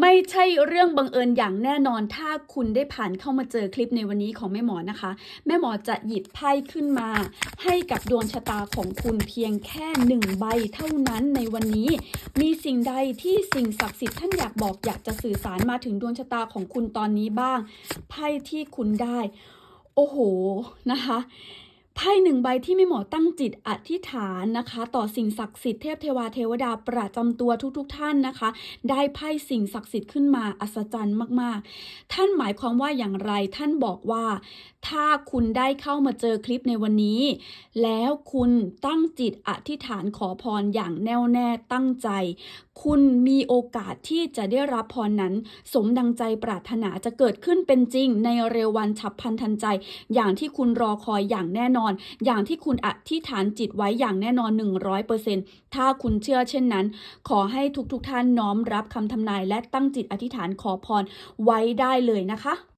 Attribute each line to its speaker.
Speaker 1: ไม่ใช่เรื่องบังเอิญอย่างแน่นอนถ้าคุณได้ผ่านเข้ามาเจอคลิปในวันนี้ของแม่หมอนะคะ แม่หมอจะหยิบไพ่ขึ้นมา ให้กับดวงชะตาของคุณเพียงแค่หนึ่งใบเท่านั้นในวันนี้ มีสิ่งใดที่สิ่งศักดิ์สิทธิ์ท่านอยากบอกอยากจะสื่อสารมาถึงดวงชะตาของคุณตอนนี้บ้าง ไพ่ที่คุณได้ โอ้โหนะคะ ไพ่หนึ่งใบที่แม่หมอตั้งจิตอธิษฐานนะคะ ต่อสิ่งศักดิ์สิทธิ์เทพเทวาเทวดาประจำตัวทุกๆทท่านนะคะ ได้ไพ่สิ่งศักดิ์สิทธิ์ขึ้นมาอัศจรรย์มากๆ ท่านหมายความว่าอย่างไรท่านบอกว่า ถ้าคุณได้เข้ามาเจอคลิปในวันนี้ แล้วคุณตั้งจิตอธิษฐานขอพรอย่างแน่วแน่ตั้งใจ คุณมีโอกาสที่จะได้รับพรนั้น สมดังใจปรารถนาจะเกิดขึ้นเป็นจริง ในเร็ววันฉับพลันทันใจ อย่างที่คุณรอคอยอย่างแน่นอนอน อย่างที่คุณอธิษฐานจิตไว้อย่างแน่นอน 100%ถ้าคุณเชื่อเช่นนั้น ขอให้ทุกๆทท่านน้อมรับคำทำนายและตั้งจิตอธิษฐานขอพรไว้ได้เลยนะคะ